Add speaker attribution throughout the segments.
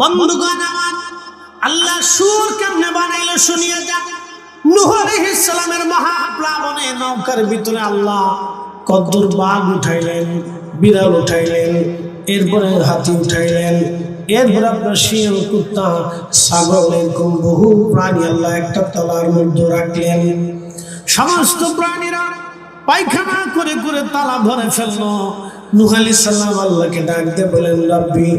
Speaker 1: বন্ধুগণ আমার আল্লাহ সুর কেমনে বানাইলো শুনিয়ে যাক। নূহ মহাপ্লাবনে নৌকার ভিতরে আল্লাহ কদ্দুর বাঘ উঠাইলেন, বিড়াল উঠাইলেন, এরপরে হাতি উঠাইলেন, এরপরে আপনার শিয়াল, কুত্তা, ছাগল, এরকম বহু প্রাণী আল্লাহ একটা তলার মধ্যে রাখলেন। সমস্ত প্রাণীরা পায়খানা করে করে তালা ভরে ফেলল। নুহ আলি সাল্লাম আল্লাহকে ডাক দিয়ে বলেন রব্বি,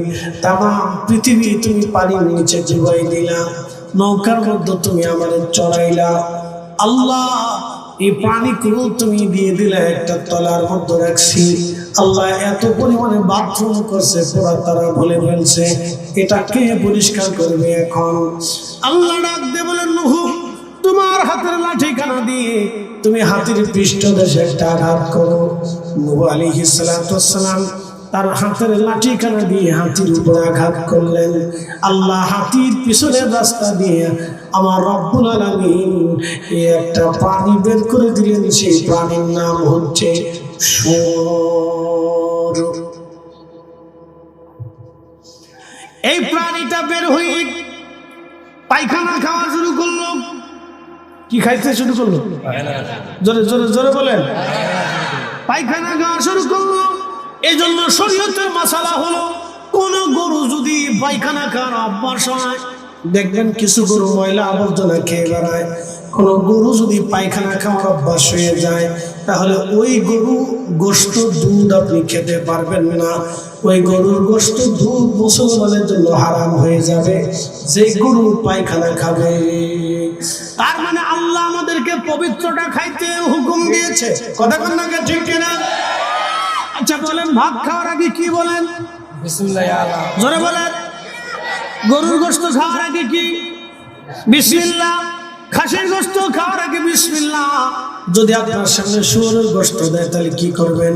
Speaker 1: তামাম পৃথিবী তুমি পানির নিচে ডুবাই দিলা, নৌকার মধ্যে তুমি আমাদের চড়াইলা। আল্লাহ, এই পানিগুলো তুমি দিয়ে দিলে একটা তলার মধ্যে রাখছি। আল্লাহ এত পরিমাণে বাথরুম করছে, পুরা তারা বলে ফেলছে। এটা কে পরিষ্কার করবে এখন? আল্লাহ ডাক দিয়ে বলেন নুহু তোমার হাতের লাঠিখানা দিয়ে তুমি হাতির পৃষ্ঠ দেশে একটা আঘাত করো। নবু আলী হিসালাম তার হাতের লাঠিখানা দিয়ে হাতির উপর আঘাত করলেন। আল্লাহ হাতির পিছনের রাস্তা দিয়ে আমার রব্বুল আলমিন একটা প্রাণী বের করে দিলেন। সেই প্রাণীর নাম হচ্ছে এই প্রাণীটা বের হয়ে পায়খানা খাওয়া শুরু করল। কি খাইতে শুরু করল? জোরে জোরে জোরে বলেন। পায়খানা খাওয়া শুরু করল। এই জন্য শরীয়তের মশালা হলো, কোন গরু যদি পায়খানা খাওয়ার অভ্যাস হয়, দেখবেন কিছু গরু ময়লা আবর্জনা খেয়ে বেড়ায়। কোন গরু যদি পায়খানা খাওয়ার অভ্যাস হয়ে যায়, তাহলে ওই গরু গোস্ত, দুধ আপনি খেতে পারবেন না। ওই গরুর গোস্ত, দুধ মুসলমানের জন্য হারাম হয়ে যাবে। যে গরু পায়খানা খাবে তার মানে আল্লাহ আমাদেরকে পবিত্রটা খাইতে হুকুম দিয়েছে। কথা কন্যাকে ঠিক কিনা? আচ্ছা বলেন ভাত খাওয়ার আগে কি বলেন? জোরে বলেন। গরুর গোস্ত খাওয়ার আগে কি? বিসমিল্লাহ। খাসির গোস্ত খাওয়ার আগে বিসমিল্লাহ। যদি আপনার সামনে শুয়োরের গোস্ত দেয় তাহলে কি করবেন?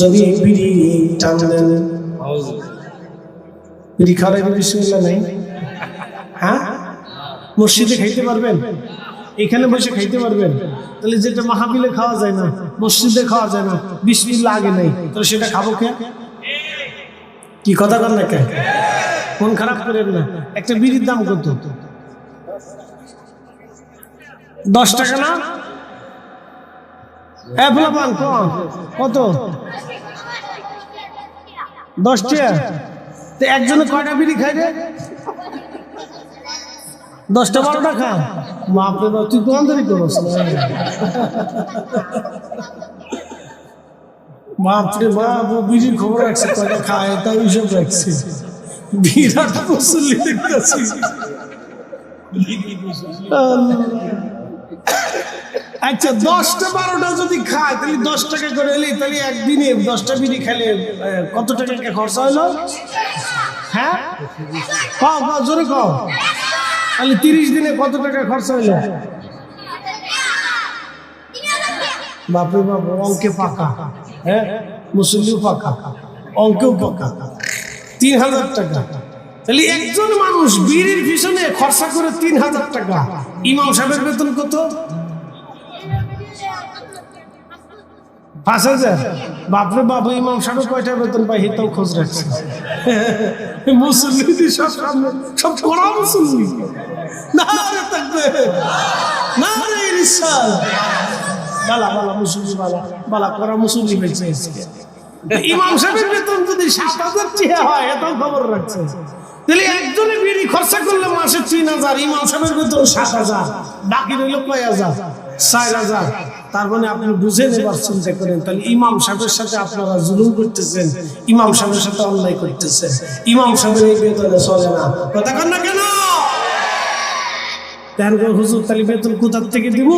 Speaker 1: যদি বিড়ি টান দেন। বিড়ি খাওয়ার আগে বিসমিল্লাহ নেই? হ্যাঁ? মসজিদে খাইতে পারবেন? এখানে বসে খাইতে পারবেন। তাহলে যেটা মাহাবিলে খাওয়া যায় না মসজিদে খাওয়া যায় না বিসমিল্লাহ আগে নাই তাহলে সেটা খাব কে? কি কথা কর না কে? মন খারাপ করেন না। একটা বিড়ির দাম কত? দশ টাকা না? কম কত? দশ টাকা? তো একজনে কয়টা বিড়ি খাই রে দশটা বারোটা খা বাপরে বাপ, তুই দোকানদারি করস বাপরে বাপ, ও খবর রাখছে, কয়টা খায় তাই হিসাব রাখছে। বিরাট মুসল্লি দেখতেছি। আচ্ছা দশটা বারোটা যদি খায়, তাহলে দশ টাকা করে এলি তাহলে একদিনে দশটা বিড়ি খেলে কত টাকা খরচা হলো হ্যাঁ? কও কও, জোরে কও। তাহলে তিরিশ দিনে কত টাকা খরচা হইল বাপরে বাপ, অঙ্কে পাকা। হ্যাঁ? মুসল্লিও পাকা। অঙ্কেও পাকা। তিন হাজার টাকা। তাহলে একজন মানুষ বিড়ির পিছনে খরচা করে তিন হাজার টাকা। ইমাম সাহেবের বেতন কত? পাঁচ হাজার। বাপরে বাপ, ইমাম সাহেব কয়টা বেতন পাই হেতাও খোঁজ রাখছে। মুসল্লি সব সামনে, সব বালা বালা বালা বালা হয়েছে ইমাম সাহেবের বেতন যদি সাত হাজার টিয়া হয়, এটাও খবর রাখছে। তাহলে একজনে বিড়ি খরচা করলে মাসে তিন হাজার, ইমাম সাহেবের বেতন সাত হাজার, বাকি রইল কয় হাজার? মানে কোথার থেকে দিব?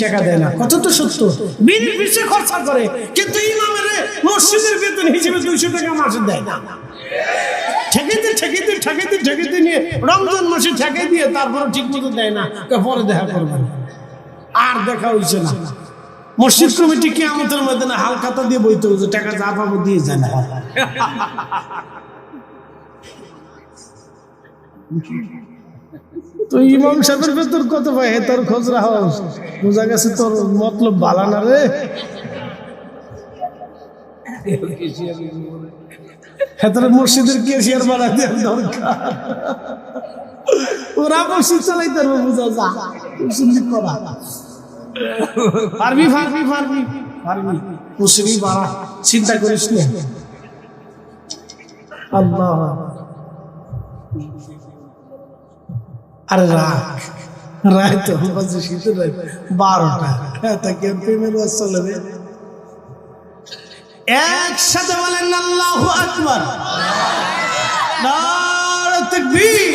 Speaker 1: টাকা দেয় না। কত তো সত্য। খরচা করে। কিন্তু ইমামের মসজিদের বেতন হিসেবে দুইশো টাকা মাসে দেয় না। ঠেকাইতে ঠেকাইতে ঠেকাইতে ঠেকাইতে নিয়ে রমজান মাসে ঠেকাই দিয়ে তারপরে ঠিক মতো দেয় না। পরে দেখা করবেন আর দেখা হয়েছে না। মসজিদ কমিটি কি আমাদের মধ্যে না হালখাতা দিয়ে বইতে হচ্ছে টাকা যা পাবো দিয়ে যায় তো ইমাম সাহেবের ভেতর কত ভাই তোর খোঁজ রাখো বোঝা গেছে তোর মতলব বালা না রে। ভেতরে মসজিদের কেশিয়ার বানাতে দরকার। ওরা মসজিদ চালাইতে পারবে বুঝা যা। মুসলিম করা। পারবি পারবি পারবি পারবি। মুসলিম বাড়া চিন্তা করিস না। আল্লাহ। আরে রাখ রায় তো বাজে শীতের রায় বারোটা। হ্যাঁ তা কেউ বাস চলে একসাথে বলেন আল্লাহু আকবার। তাকবীর।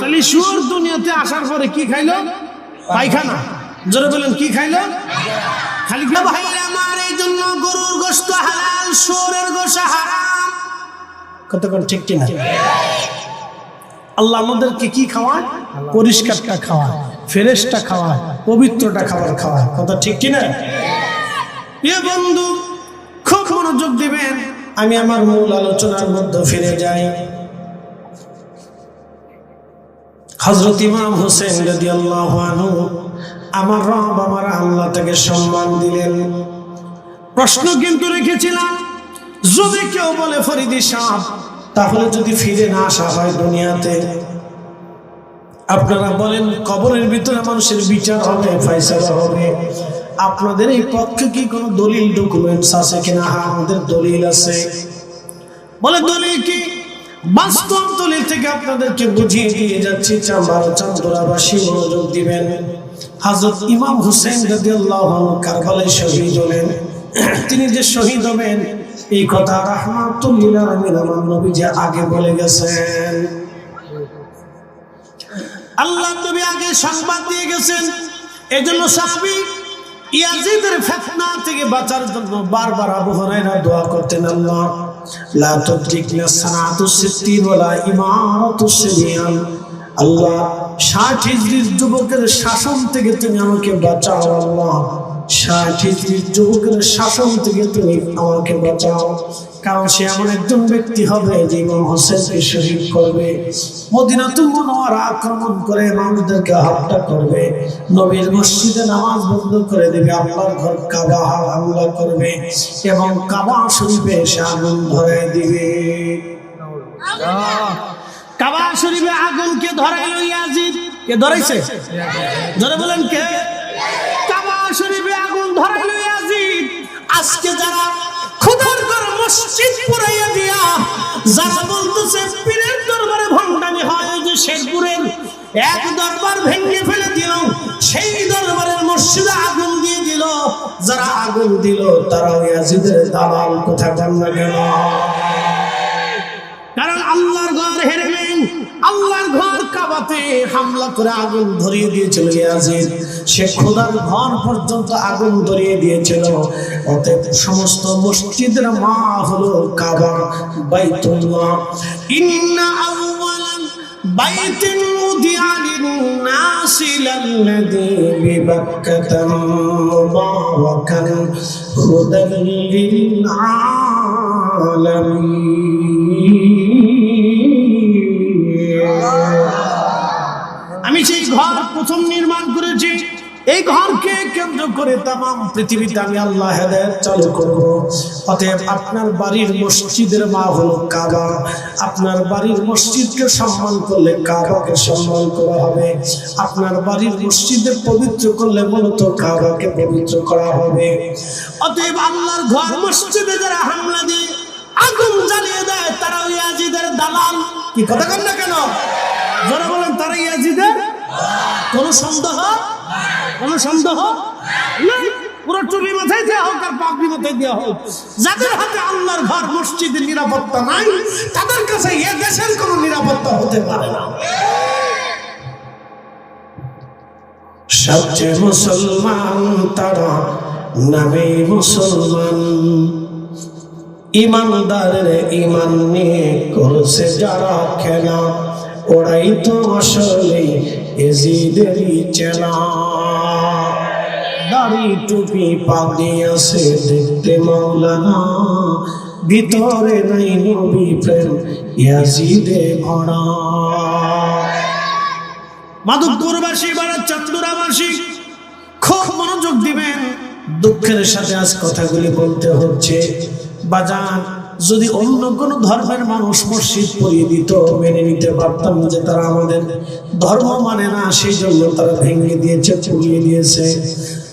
Speaker 1: তাহলে সুর দুনিয়াতে আসার পরে কি খাইলো? পায়খানা। জোরে বলেন কি খাইলো? খালি ভাইরা আমার এই জন্য গরুর গোশত হালাল হারাম। কতক্ষণ? ঠিক কিনা আল্লাহ আমাদেরকে কি খাওয়ায়? পরিষ্কারটা খাওয়ায় ফ্রেশটা খাওয়ায় পবিত্রটা খাবার খাওয়ায়। কথা ঠিক কিনা? প্রিয় বন্ধু খুব মনোযোগ দিবেন। আমি আমার মূল আলোচনার মধ্যে ফিরে যাই। হজরত ইমাম হোসেন যদি আল্লাহ আমার রব আমার আল্লাহ তাকে সম্মান দিলেন। প্রশ্ন কিন্তু রেখেছিলাম, যদি কেউ বলে ফরিদি সাপ তাহলে যদি ফিরে না আসা হয় দুনিয়াতে, আপনারা বলেন কবরের ভিতরে মানুষের বিচার হবে, ফয়সালা হবে। আপনাদের এই পক্ষে কি কোনো দলিল ডকুমেন্টস আছে কিনা? হ্যাঁ আমাদের দলিল আছে। বলে দলিল কি? বাস্তব দলিল থেকে আপনাদেরকে বুঝিয়ে দিয়ে যাচ্ছি, চাম্বার চান্দুরাবাসী মনোযোগ দিবেন। হযরত ইমাম হুসেন রাদিয়াল্লাহু আনহু কারবালায় শহীদ হলেন। তিনি যে শহীদ হবেন, এই কথা রাহমাতুল্লিল আলামিন নবী যে আগে বলে গেছেন। আল্লাহ নবী আগে সংবাদ দিয়ে গেছেন। এজন্য সাহাবী ইয়াজিদের ফেতনা থেকে বাঁচার জন্য বারবার আবু হুরায়রা দোয়া করতেন, আল্লাহ, লা তুদরিকনা সানাতু সিত্তিন ওয়ালা ইমারাতু সিনিয়ান। আল্লাহ, ষাট হিজরির যুবকের শাসন থেকে তুমি আমাকে বাঁচাও, আল্লাহ। ষাট হিজরির যুবকের শাসন থেকে তুমি আমাকে বাঁচাও। কারণ সে এমন একজন ব্যক্তি হবে যে ইমাম হোসেনকে শহীদ করবে মদিনাতুল মুনাওয়ারা আক্রমণ করে মানুষদেরকে হত্যা করবে, নবীর মসজিদে নামাজ বন্ধ করে দেবে, আল্লাহর ঘর কাবা হামলা করবে এবং কাবা শরীফে এসে আগুন ধরে দিবে। কাবা শরীফে আগুন কে ধরাইলো কে ধরাইছে? ধরে বলেন কে? কাবা শরীফে আগুন ধরাইলো ইয়াজিদ আজকে যারা মসজিদ পুরাইয়া দিয়া যারা বলতেছে, পীরের দরবারে ভণ্ডামি হয় ওই যে শেরপুরের এক দরবার ভেঙে ফেলে দিল, সেই দরবারের মসজিদে আগুন দিয়ে দিল। যারা আগুন দিল তারা ওই আজিদের দালাল কোথা জানা কেন? কারণ হেরবেন আল্লাহর ঘর কাবাতে হামলা করে আগুন ধরিয়ে দিয়েছিল ইয়াজিদ। সে খোদার ঘর পর্যন্ত আগুন ধরিয়ে দিয়েছিল। অতএব সমস্ত মসজিদের মা হলো কাবা, বাইতুল্লাহ। ইন্না আউওয়ালান বাইতিন উদিয়া লিন-নাস লাল্লাযী বিবাক্কাতা মুবারাকান হুদাল লিল-আলামিন। প্রথম নির্মাণ করেছি। এই ঘরকে কেন্দ্র করে তাম পৃথিবীতে আমি আল্লাহ হেদায়ত চালু করব। অতএব আপনার বাড়ির মসজিদের মা হলো কাবা। আপনার বাড়ির মসজিদকে সম্মান করলে কাবাকে সম্মান করা হবে। আপনার বাড়ির মসজিদে পবিত্র করলে মূলত কাবাকে পবিত্র করা হবে। অতএব আল্লাহর ঘর, মসজিদে যারা হামলা দিয়ে আগুন জ্বালিয়ে দেয়, তারা ওই আজিদের দালাল। কি কথা কেন? যারা বলেন তারা ইয়াজিদের কোন সন্দেহ? কোন সন্দেহ? পুরো মাথায় হোক আর মাথায় হোক। যাদের নিরাপত্তা তাদের কাছে নিরাপত্তা হতে পারে না। সবচেয়ে মুসলমান তারা নামে মুসলমান। ইমানদারের ইমান নিয়ে করছে যারা খেলা, ওরাই তো আসলে এজিদেরই চেনা দাড়ি টুপি পাগড়ি আছে দেখতে মাওলানা ভিতরে নাই নবী প্রেম, ইয়াজিদে ভরা। মাধবপুরবাসী বা চান্দুরাবাসী খুব মনোযোগ দিবেন। দুঃখের সাথে আজ কথাগুলি বলতে হচ্ছে, বাজান যদি অন্য কোন ধর্মের মানুষ মসজিদ পড়িয়ে দিত, মেনে নিতে পারতাম যে তারা আমাদের ধর্ম মানে না সেই জন্য তারা ভেঙে দিয়েছে, পুড়িয়ে দিয়েছে।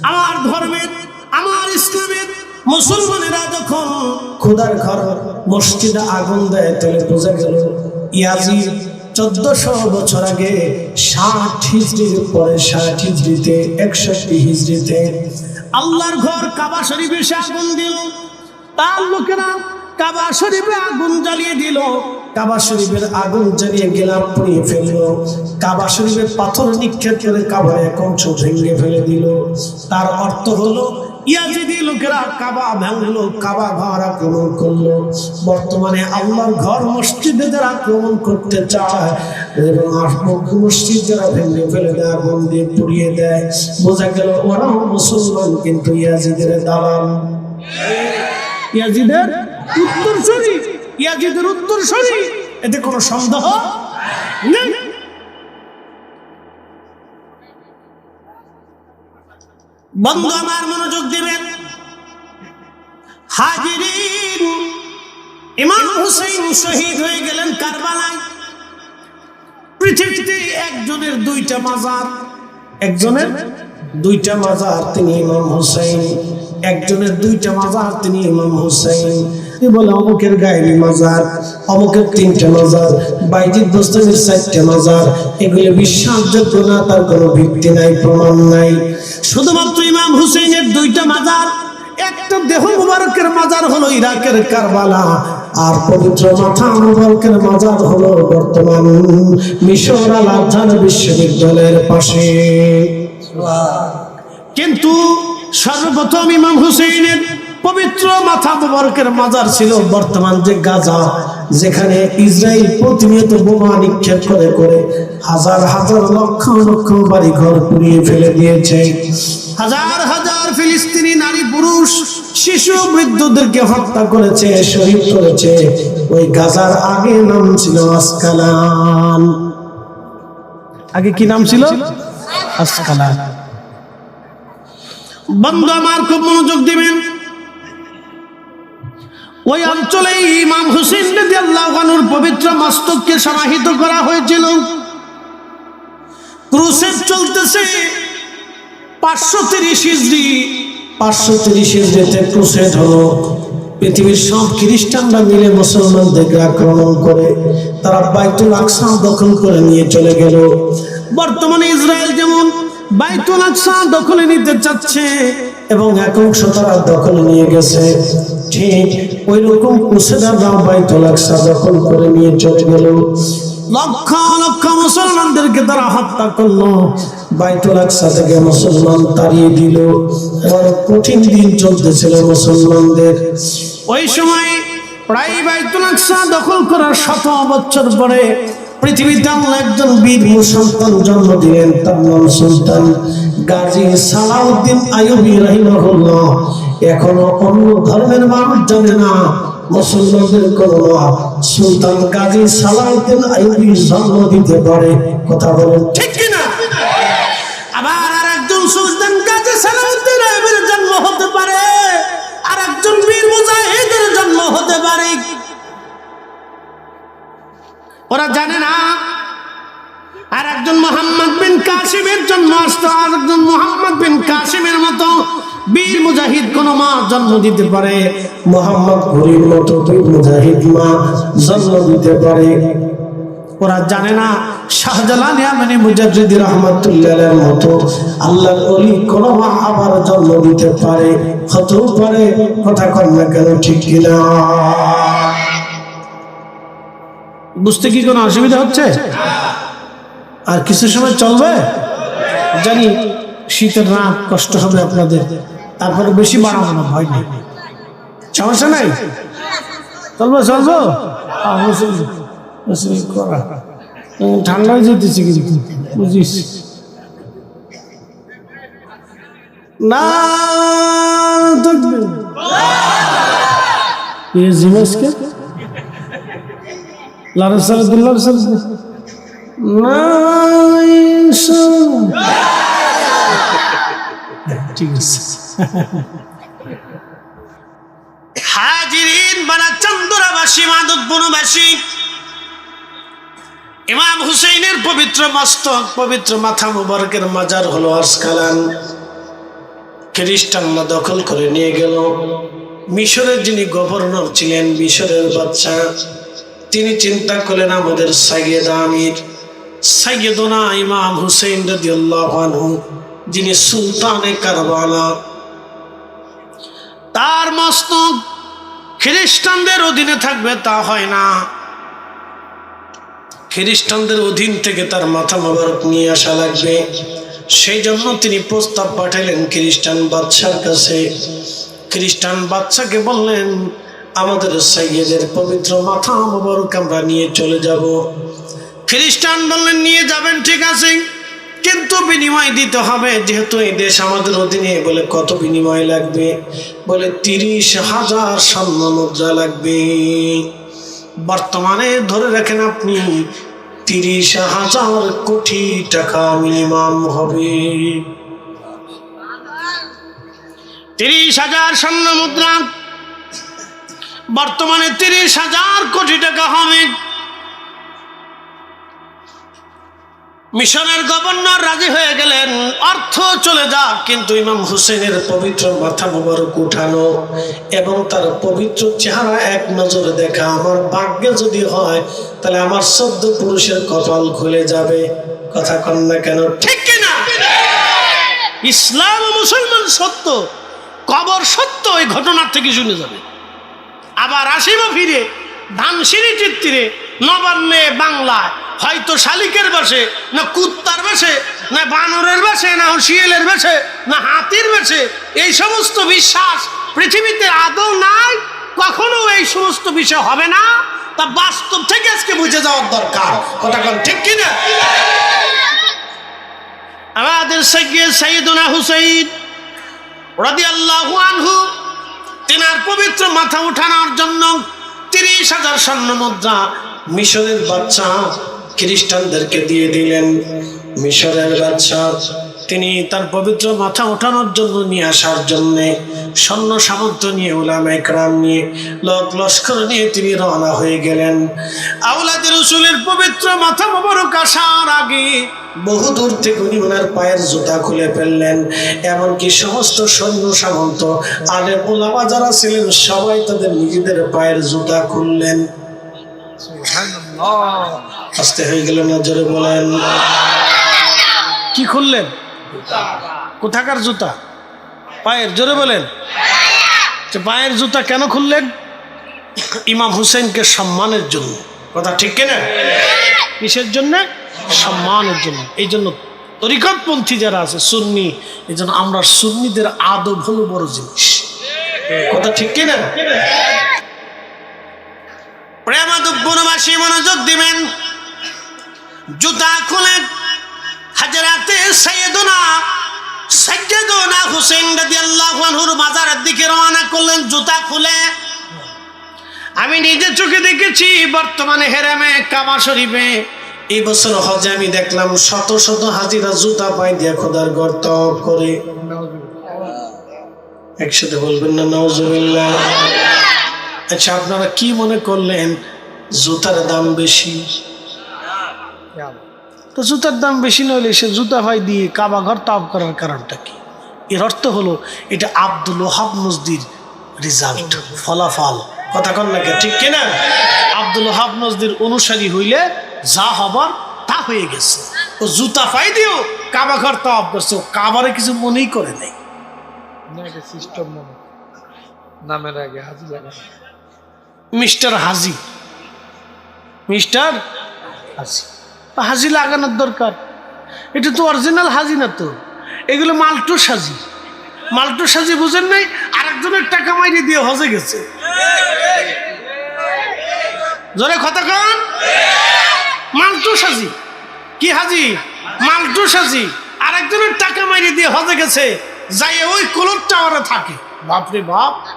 Speaker 1: আমার ধর্মের আমার ইসলামের মুসলমানেরা যখন খোদার ঘর, মসজিদে আগুন দেয়, তাহলে বোঝা গেল ইয়াজিদ চোদ্দশো বছর আগে ষাট হিজড়ির পরে, ষাট হিজড়িতে একষট্টি হিজড়িতে আল্লাহর ঘর কাবা শরীফে আগুন দিল। তার লোকেরা কাবা শরীফে আগুন জ্বালিয়ে দিল। কাবা শরীফের আগুন জ্বালিয়ে গেলাম, পুড়িয়ে ফেলল। কাবা শরীফের পাথর নিক্ষেপ করে কাবার এক অংশ ভেঙে ফেলে দিল। তার অর্থ হলো, ইয়াজিদি লোকেরা কাবা কাবা ঘর আক্রমণ করল। বর্তমানে ঘর মসজিদে যারা আক্রমণ করতে চায় যারা ভেঙে দিয়ে পুড়িয়ে দেয়, বোঝা গেল মুসলমান, কিন্তু ইয়াজিদের দালাল। ইয়াজিদের উত্তরসূরি ইয়াজিদের উত্তর উত্তরসূরি এতে কোনো সন্দেহ নেই। বন্ধু, আমার মনোযোগ দিবেন। হাজিরিন, ইমাম হুসেইন শহীদ হয়ে গেলেন কারবালায়। পৃথিবীতে একজনের দুইটা মাজার, একজনের দুইটা মাজার তিনি ইমাম হুসাইন, একজনের দুইটা মাজার তিনি ইমাম হুসাইন। তিনি বলে অমুকের গায়েবী মাজার অমুকের তিনটা মাজার বাইজিদ বস্তানির চারটা মাজার এগুলো বিশ্বাসযোগ্য না তার কোনো ভিত্তি নাই প্রমাণ নাই। শুধুমাত্র ইমাম হুসেইনের দুইটা মাজার একটা দেহ মুবারকের মাজার হলো ইরাকের কারবালা আর পবিত্র মাথা মুবারকের মাজার হলো বর্তমান মিশর আল আজহার বিশ্ববিদ্যালয়ের পাশে। কিন্তু সর্বপ্রথম ইমাম হুসেইনের পবিত্র মাথা মুবারকের মাজার ছিল বর্তমান যে গাজা, যেখানে ইসরায়েল প্রতিনিয়ত বোমা নিক্ষেপ করে করে হাজার হাজার লক্ষ লক্ষ বাড়ি ঘর পুড়িয়ে ফেলে দিয়েছে। হাজার হাজার ফিলিস্তিনি নারী পুরুষ, শিশু, বৃদ্ধদেরকে হত্যা করেছে, শহীদ করেছে। ওই গাজার আগে নাম ছিল আসকালান। আগে কি নাম ছিল? আসকালান। বন্ধু, আমার খুব মনোযোগ দিবেন। ওই অঞ্চলে ইমাম হুসেন আল্লাহর পবিত্র মস্তককে সমাহিত করা হয়েছিল। ক্রুসেড চলতেছে পাঁচশো তিরিশ ইসরি পাঁচশো তিরিশ ইসরিতে ক্রুসেড হলো পৃথিবীর সব খ্রিস্টানরা মিলে মুসলমানদেরকে আক্রমণ করে তারা বাইতুল আকসা দখল করে নিয়ে চলে গেল। বর্তমানে ইসরায়েল যেমন বাইতুল আকসা দখলে নিতে চাচ্ছে এবং এক অংশ তারা দখলে নিয়ে গেছে। ঠিক ওই রকম কুসেদাররাও বাইতুল আকসা দখল করে নিয়ে চলে গেল, লক্ষ লক্ষ মুসলমানদেরকে তারা হত্যা করল। বাইতুল আকসা থেকে মুসলমান তাড়িয়ে দিল। বড় কঠিন দিন চলতেছিল মুসলমানদের। ওই সময় প্রায় বাইতুল আকসা দখল করার শত বছর পরে পৃথিবীতে আল্লাহ একজন বীর সন্তান জন্ম দিলেন, তার নাম সুলতান গাজী সালাউদ্দিন আইয়ুবী রাহিমাহুল্লাহ। এখনও অন্য ধর্মের মানুষ জানে না। মুসলমানদের কোনো সুলতান গাজী সালাউদ্দিন আইয়ুবী জন্ম দিতে পারে। কথা বলেন ঠিক ওরা জানে না আর একজন মোহাম্মদ বিন কাসিমের জন্ম আসতো আর একজন মোহাম্মদ বিন কাসিমের মতো বীর মুজাহিদ কোন মা জন্ম দিতে পারে। মোহাম্মদ ঘুরির মতো বীর মুজাহিদ মা জন্ম দিতে পারে। ওরা জানে না শাহজালাল ইয়ামানি মুজাদ্দিদ রহমাতুল্লাহের মতো আল্লাহর ওলি কোন মা আবার জন্ম দিতে পারে। হতেও পারে কথা কন না কেন ঠিক কিনা? বুঝতে কি কোনো অসুবিধা হচ্ছে? আর কিছু সময় চলবে? জানি শীতের রাত কষ্ট হবে আপনাদের, তারপরে বেশি বাড়াবো না। ভয় নেই? সমস্যা নাই চলবো চলবো মুসলিম করা। ঠান্ডা হয়ে যেতেছে কিন্তু, বুঝিস? না, থাকবে এ ঠিক আছে হাজিরিন বানা চন্দরাবাসী মাদকবনবাসী ইমাম হুসেইনের পবিত্র মস্তক, পবিত্র মাথা মুবারকের মাজার হলো আজকালান। খ্রিস্টানরা দখল করে নিয়ে গেল। মিশরের যিনি গভর্নর ছিলেন, মিশরের বাচ্চা তিনি চিন্তা করলেন আমাদের সাইয়েদ আমির। সাইয়েদনা ইমাম হুসেইন রাদিয়াল্লাহু যিনি সুলতানে কারবালা। তার মস্তক খ্রিস্টানদের অধীনে থাকবে, তা হয় না। খ্রিস্টানদের অধীন থেকে তার মাথা মোবারক নিয়ে আসা লাগবে। সেই জন্য তিনি প্রস্তাব পাঠালেন খ্রিস্টান বাদশার কাছে। খ্রিস্টান বাচ্চাকে বললেন, আমাদের সাইয়েদের পবিত্র মাথা মোবারক আমরা নিয়ে চলে যাব। খ্রিস্টান বললেন, নিয়ে যাবেন, ঠিক আছে। কিন্তু বিনিময় দিতে হবে। যেহেতু এই দেশ আমাদের অধীনে, বলে কত বিনিময় লাগবে? বলে তিরিশ হাজার স্বর্ণ মুদ্রা লাগবে। বর্তমানে ধরে রাখেন আপনি, তিরিশ হাজার কোটি টাকা মিনিমাম হবে। তিরিশ হাজার স্বর্ণ মুদ্রা, বর্তমানে তিরিশ হাজার কোটি টাকা হবে। মিশনের গভর্নর রাজি হয়ে গেলেন। অর্থ চলে যাক, কিন্তু ইমাম হুসেনের পবিত্র মাথা মোবারক উঠানো এবং তার পবিত্র চেহারা এক নজরে দেখা, আমার ভাগ্যে যদি হয়, তাহলে আমার সদ্য পুরুষের কপাল খুলে যাবে। কথা কন না কেন? ঠিক কিনা? ইসলাম মুসলমান সত্য, কবর সত্য, এই ঘটনার থেকে শুনে যাবে। আবার আসিব ফিরে। ধানসিঁড়ি চিত্তিরে নবান্নে বাংলায়। হয়তো শালিকের বাসে না কুত্তার বেশে, না বানরের বেশে, না শিয়ালের বেশে, না হাতির বেশে, এই সমস্ত বিশ্বাস পৃথিবীতে আদৌ নাই, কখনো এই সমস্ত বিষয় হবে না। তা বাস্তব থেকে আজকে বুঝে যাওয়ার দরকার। কথা ঠিক কিনা? আমাদের সৈয়দ সৈয়দুনা হুসাইন রাদিয়াল্লাহু আনহু, তিনার পবিত্র মাথা উঠানোর জন্য তিরিশ হাজার স্বর্ণ মুদ্রা মিশরের বাচ্চা খ্রিস্টানদেরকে দিয়ে দিলেন। মিশরের বাচ্চা তিনি তার পবিত্র মাথা ওঠানোর জন্য নিয়ে আসার জন্য স্বর্ণ সামর্থ্য নিয়ে উলামা একরাম নিয়ে লোক লস্কর নিয়ে তিনি রওনা হয়ে গেলেন। আউলাদের রসুলের পবিত্র মাথা মোবারক আসার আগে বহু দূর থেকে উনি ওনার পায়ের জুতা খুলে ফেললেন। এমনকি সমস্ত সৈন্য সামন্ত আলেম ওলামা যারা ছিলেন সবাই তাদের নিজেদের পায়ের জুতা খুললেন। আসতে হয়ে গেল নজরে বলেন। কি খুললেন? কোথাকার জুতা? পায়ের, জোরে বলেন। যে পায়ের জুতা কেন খুললেন? ইমাম হুসেনকে সম্মানের জন্য। কথা ঠিক কিনা? কিসের জন্য? সম্মানের জন্য। এই জন্য তরিকতপন্থী যারা আছে, সুন্নি, এই জন্য আমরা সুন্নিদের আদব হলো বড় জিনিস। কথা ঠিক কিনা? প্রেমাদব মনোযোগ দিবেন। জুতা খুলে হাজারাতে সৈয়দনা সৈয়দনা হুসেন রাদিয়াল্লাহু আনহুর বাজারের দিকে রওনা করলেন জুতা খুলে। আমি নিজে চোখে দেখেছি বর্তমানে হেরামে কাবা শরীফে। এই বছর হজে আমি দেখলাম শত শত হাজিরা জুতা পাই দিয়ে খোদার গর্ত করে। একসাথে বলবেন না নওজুবিল্লাহ আচ্ছা আপনারা কি মনে করলেন জুতার দাম বেশি? তো জুতার দাম বেশি নইলে সে জুতা ভাই দিয়ে কাবা ঘর তাপ করার কারণটা কি? এর অর্থ হলো এটা আব্দুল ওহাব নজদির রেজাল্ট ফলাফল। কথা কন নাকি ঠিক কিনা? আব্দুল ওহাব নজদির অনুসারী হইলে যা হবার তা হয়ে গেছে। ও জুতা পাই দিও কাবা ঘর তাপ করছে। ও কাবারে কিছু মনেই করে নেই।
Speaker 2: সিস্টেম মনে নামের আগে হাজি
Speaker 1: মিস্টার হাজি। মিস্টার হাজি। হাজি লাগানোর দরকার। এটা তো অরিজিনাল হাজি না তো। এগুলো মাল্টো সাজি। মাল্টো সাজি বুঝেন নাই? আরেকজনের টাকা মাইরে দিয়ে হজে গেছে। জোরে কথা কন। মাল্টো সাজি। কি হাজি? মাল্টো সাজি। আরেকজনের টাকা মাইরে দিয়ে হজে গেছে। যাই ওই কুলোর টাওয়ারে থাকে। বাপরে বাপ।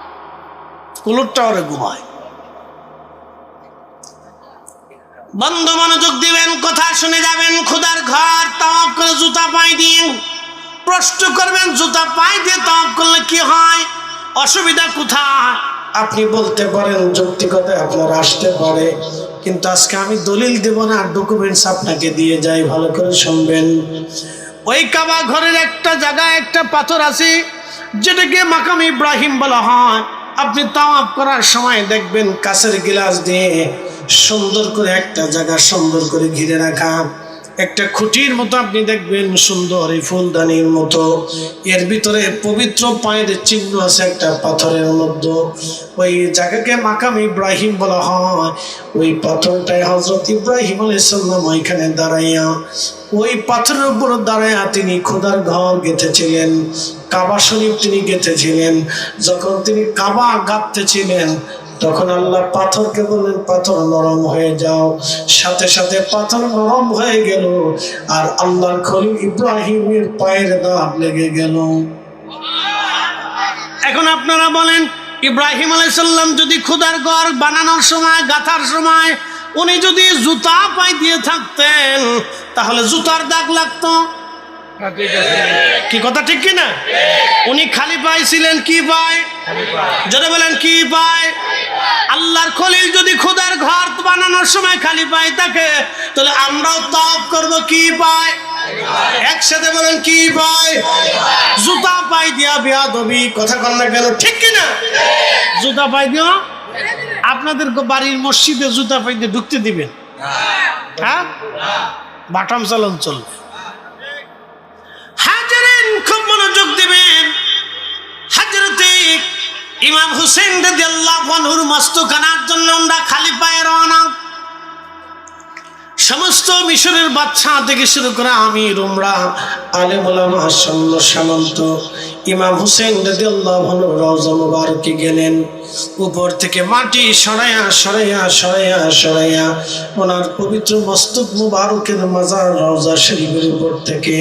Speaker 1: কুলোর টাওয়ারে ঘুমায়। বন্ধ মনোযোগ দিবেন কথা শুনে যাবেন খুদার ঘর তাওয়াব করে জুতা পাই দিয়ে প্রশ্ন করবেন জুতা পায়ে দিয়ে তাওয়াফ করলে কি হয়? অসুবিধা কোথায়? আপনি বলতে পারেন যৌক্তিকতায় আপনার আসতে পারে কিন্তু আজকে আমি দলিল দেব না ডকুমেন্টস আপনাকে দিয়ে যাই ভালো করে শুনবেন। ওই কাবা ঘরের একটা জায়গায় একটা পাথর আছে যেটাকে মাকাম ইব্রাহিম বলা হয়। আপনি তাওয়াফ করার সময় দেখবেন কাছের গ্লাস দিয়ে সুন্দর করে একটা জায়গা সুন্দর করে ঘিরে রাখা। একটা খুঁটির মতো আপনি দেখবেন সুন্দর এই ফুলদানির মতো। এর ভিতরে পবিত্র পায়ের চিহ্ন আছে একটা পাথরের মধ্যে। ওই জায়গাকে মাকাম ইব্রাহিম বলা হয়। ওই পাথরটাই হজরত ইব্রাহিম আলাইসাল্লাম ওইখানে দাঁড়াইয়া ওই পাথরের উপর দাঁড়াইয়া তিনি খোদার ঘর গেঁথেছিলেন। কাবা শরীফ তিনি গেঁথেছিলেন। যখন তিনি কাবা গাঁথতেছিলেন তখন আল্লাহ পাথরকে বললেন, পাথর নরম হয়ে যাও। সাথে সাথে পাথর নরম হয়ে গেল, আর আল্লাহর খলিল ইব্রাহিমের পায়ের দাগ লেগে গেল। এখন আপনারা বলেন, ইব্রাহিম আলাইসাল্লাম যদি খুদার ঘর বানানোর সময়, গাথার সময়, উনি যদি জুতা পাই দিয়ে থাকতেন, তাহলে জুতার দাগ লাগতো? কি কথা ঠিক কি না উনি খালি পাইছিলেন কি পায়?
Speaker 2: খালি।
Speaker 1: যদি বলেন, কি পায়? আল্লাহর খলিল যদি খুদার ঘর বানানোর সময় খালি পায় তাকে তাহলে আমরাও তপ করব কি পায়? একসাথে বলেন, কি পায়? জুতা পাই দিয়া বিয়া দবি কথা কর না কেন, ঠিক কি না জুতা পাই দিও আপনাদের বাড়ির মসজিদে জুতা পাই দিয়ে ঢুকতে দিবেন। হ্যাঁ? বাটাম চালন চলবে হাজারেন খুব মনোযোগ দিবেন। ইমাম হুসেন রাদিয়াল্লাহু মস্ত মস্তকানার জন্য আমরা খালি পায়ে রওনা। সমস্ত মিশরের বাচ্চা থেকে শুরু করে আমি রুমরা বলাম সৈন্য, সামন্ত ইমাম হুসেন রওজা মুবারকে গেলেন। উপর থেকে মাটি সরাইয়া সরাইয়া সরাইয়া সরাইয়া ওনার পবিত্র মস্তক মুবারকের মাজার রওজা শরীফের উপর থেকে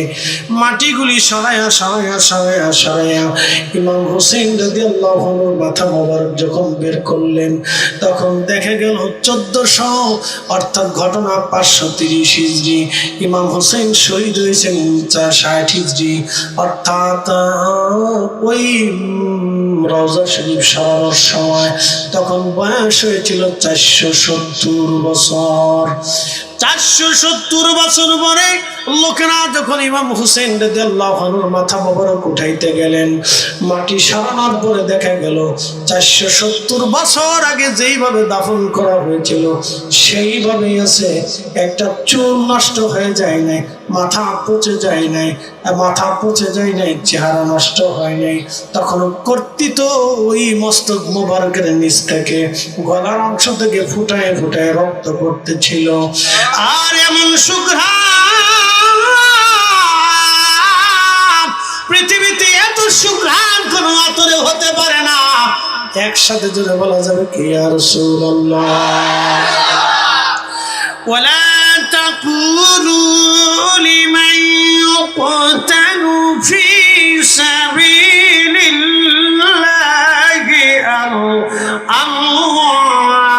Speaker 1: মাটিগুলি সরাইয়া সরাইয়া সরাইয়া সরাইয়া ইমাম হুসেন রাদিয়াল্লাহু আনহুর মাথা মোবারক যখন বের করলেন, তখন দেখা গেল চোদ্দশো, অর্থাৎ ঘটনা পাঁচশো তিরিশ হিজড়ি। ইমাম হোসেন শহীদ হয়েছেন চার ষাট হিজড়ি। অর্থাৎ ওই রওজা শরীফ সরানোর সময় তখন বয়স হয়েছিল চারশো সত্তর বছর। চারশো সত্তর বছর পরে লোকেরা যখন ইমাম হুসেন রেদিয়াল্লাহুর মাথা মোবারক উঠাইতে গেলেন, মাটি সরানোর পরে দেখা গেল, চারশো সত্তর বছর আগে যেইভাবে দাফন করা হয়েছিল, সেইভাবেই আছে। একটা চুল নষ্ট হয়ে যায় নাই, মাথা পচে যায় নাই, মাথা পচে যায় নাই, চেহারা নষ্ট হয় নাই। তখন কর্তৃত ওই মস্তক মোবারকের নিচ থেকে, গলার অংশ থেকে ফুটায় ফুটায় রক্ত পড়তেছিল। আর এমন সুঘ্রাণ পৃথিবীতে এত সুঘ্রাণ কোনো আতরে হতে পারে না একসাথে জুড়ে বলা যাবে কি আর ولا تقولوا لمن يقتل في سبيل الله أموات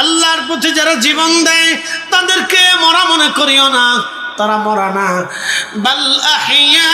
Speaker 1: আল্লাহর পথে যারা জীবন দেয় তাদেরকে মরা মনে করিও না তারা মরা না। বাল আহিয়া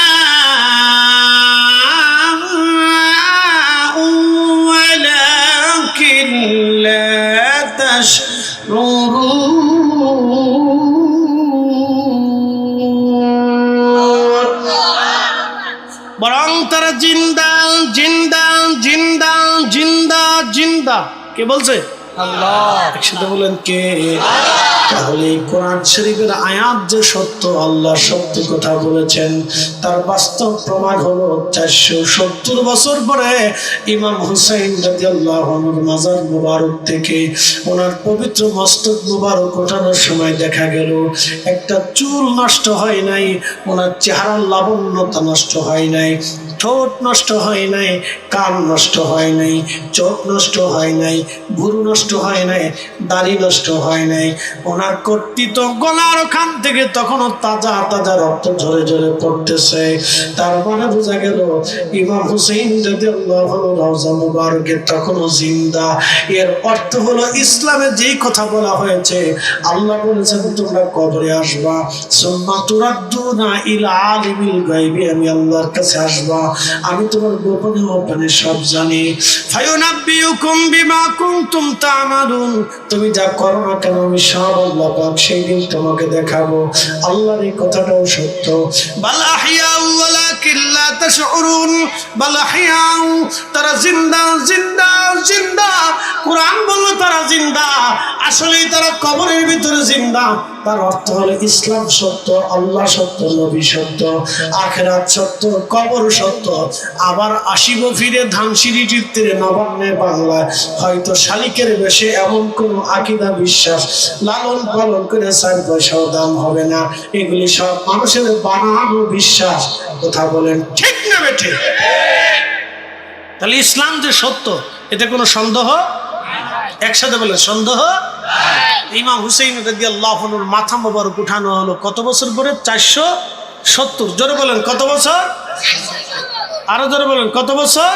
Speaker 1: বরং তারা জিন্দা জিন্দা জিন্দা জিন্দা জিন্দা। কে বলছে?
Speaker 2: আল্লাহ।
Speaker 1: একসাথে বলেন কে? আল্লাহ তাহলে কোরআন শরীফের আয়াত যে সত্য, আল্লাহ সত্য কথা বলেছেন। তার বাস্তব প্রমাণ হলো চারশো সত্তর বছর পরে ইমাম হুসাইন রাদিয়াল্লাহু আনহুর মাজার মুবারক থেকে ওনার পবিত্র মস্তক মুবারক ওঠানোর সময় দেখা গেল, একটা চুল নষ্ট হয় নাই, ওনার চেহারার লাবণ্যতা নষ্ট হয় নাই। ঠোঁট নষ্ট হয় নাই, কান নষ্ট হয় নাই, চোখ নষ্ট হয় নাই ভুরু নষ্ট হয় নাই, দাড়ি নষ্ট হয় নাই। ওনার কর্তৃত্ব গলার ওখান থেকে তখনও তাজা তাজা রক্ত ঝরে ঝরে পড়তেছে। তার মানে বোঝা গেল, ইমাম হুসেইন যদি আল্লাহ তখনও জিন্দা। এর অর্থ হলো ইসলামে যেই কথা বলা হয়েছে, আল্লাহ বলেছেন, তোমরা কবরে আসবা। সুম্মা তুরাদ্দুনা ইলা আলিমিল গায়বি, আমি আল্লাহর কাছে আসবা। আমি তোমার গোপনে অপনে সব জানি। বিমা তুমি যা করো না কেন, আমি সব আল্লাহ সেই দিন তোমাকে দেখাবো। আল্লাহর এই কথাটাও সত্য। বাল আহইয়াউ ওয়ালাকিন জিন্দা কোরআন বলল তারা তারা কবরের ভিতরে তার অর্থ হলো ইসলাম সত্য, আল্লাহ সত্য, নবী সত্য সত্য, কবর সত্য। আবার আসিব ফিরে নবান্নে হয়তো শালিকের বেশে এমন কোন আকিদা, বিশ্বাস লালন পালন করে চার পয়সাও দাম হবে না। এগুলি সব মানুষের বানানো বিশ্বাস। কথা বলেন ঠিক না বেঠে? তাহলে ইসলাম যে সত্য, এতে কোনো সন্দেহ? একসাথে বলে সন্দেহ? ইমাম হুসেইন রাজি মাথা মোবারক উঠানো হলো কত বছর পরে? চারশো সত্তর। জোরে বলেন, কত বছর? আরও জোরে বলেন, কত বছর?